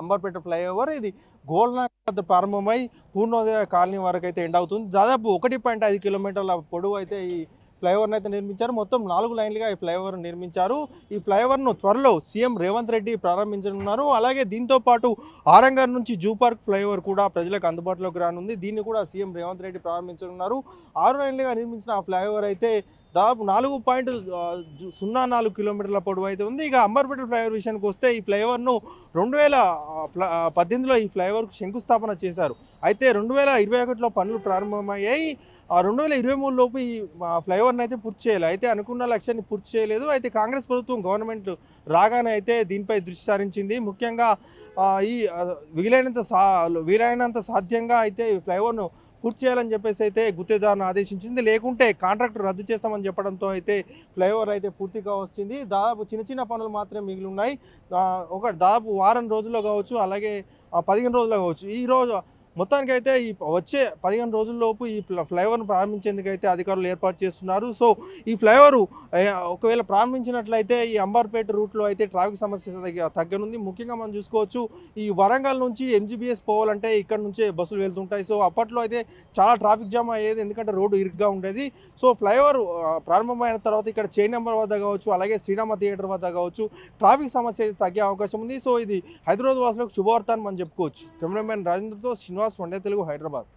Amberpet flyover. ఇది గోల్నాక్ ప్రారంభమై Purnodaya colony వరకు అయితే ఎండ్ అవుతుంది. దాదాపు ఒకటి పాయింట్ ఐదు కిలోమీటర్ల పొడవు అయితే ఈ ఫ్లైఓవర్ని అయితే నిర్మించారు. మొత్తం నాలుగు లైన్లుగా ఈ ఫ్లైఓవర్ నిర్మించారు. ఈ ఫ్లైఓవర్ను త్వరలో సీఎం రేవంత్ రెడ్డి ప్రారంభించనున్నారు. అలాగే దీంతో పాటు ఆరంగర్ నుంచి జూ పార్క్ ఫ్లైఓవర్ కూడా ప్రజలకు అందుబాటులోకి రానుంది. దీన్ని కూడా సీఎం రేవంత్ రెడ్డి ప్రారంభించనున్నారు. ఆరు లైన్లుగా నిర్మించిన ఆ ఫ్లైఓవర్ అయితే దాదాపు నాలుగు పాయింట్ సున్నా నాలుగు కిలోమీటర్ల పొడవు అయితే ఉంది. ఇక అంబర్పేట ఫ్లైఓవర్ విషయానికి వస్తే ఈ ఫ్లైఓవర్ను రెండు వేల పద్దెనిమిదిలో ఈ ఫ్లైఓవర్కు శంకుస్థాపన చేశారు. అయితే రెండు వేల ఇరవై ఒకటిలో పనులు ప్రారంభమయ్యాయి. ఆ రెండు వేల ఇరవై మూడు లోపు ఈ ఫ్లైఓవర్ ఫ్లైఓవర్ని అయితే పూర్తి చేయాలి. అయితే అనుకున్న లక్ష్యాన్ని పూర్తి చేయలేదు. అయితే కాంగ్రెస్ ప్రభుత్వం గవర్నమెంట్ రాగానే అయితే దీనిపై దృష్టి సారించింది. ముఖ్యంగా ఈ వీలైనంత సా వీలైనంత సాధ్యంగా అయితే ఈ ఫ్లైఓవర్ను పూర్తి చేయాలని చెప్పేసి అయితే గుత్తేదారును ఆదేశించింది. లేకుంటే కాంట్రాక్ట్ రద్దు చేస్తామని చెప్పడంతో అయితే ఫ్లైఓవర్ అయితే పూర్తిగా వచ్చింది దాదాపు చిన్న చిన్న పనులు మాత్రమే మిగిలి ఉన్నాయి. ఒక దాదాపు వారం రోజుల్లో కావచ్చు అలాగే పదిహేను రోజుల్లో కావచ్చు. ఈ మొత్తానికి అయితే ఈ వచ్చే పదిహేను రోజుల్లోపు ఈ ఫ్లైఓవర్ను ప్రారంభించేందుకు అయితే అధికారులు ఏర్పాటు చేస్తున్నారు. సో ఈ ఫ్లైఓవర్ ఒకవేళ ప్రారంభించినట్లయితే ఈ అంబార్పేట రూట్లో అయితే ట్రాఫిక్ సమస్య తగ్గనుంది. ముఖ్యంగా మనం చూసుకోవచ్చు ఈ వరంగల్ నుంచి ఎంజీబీఎస్ పోవాలంటే ఇక్కడ నుంచే బస్సులు వెళ్తుంటాయి. సో అప్పట్లో అయితే చాలా ట్రాఫిక్ జామ్ అయ్యేది ఎందుకంటే రోడ్డు ఇరుగ్గా ఉండేది. సో ఫ్లైఓవర్ ప్రారంభమైన తర్వాత ఇక్కడ చైన్ నెంబర్ వద్ద కావచ్చు అలాగే శ్రీరామ థియేటర్ వద్ద కావచ్చు ట్రాఫిక్ సమస్య అయితే తగ్గే అవకాశం ఉంది. సో ఇది హైదరాబాద్ వాసులకు శుభవార్త అని మనం చెప్పుకోవచ్చు. కెమెరామెన్ రాజేంద్రతో శ్రీనివాస్ వండే తెలుగు హైదరాబాద్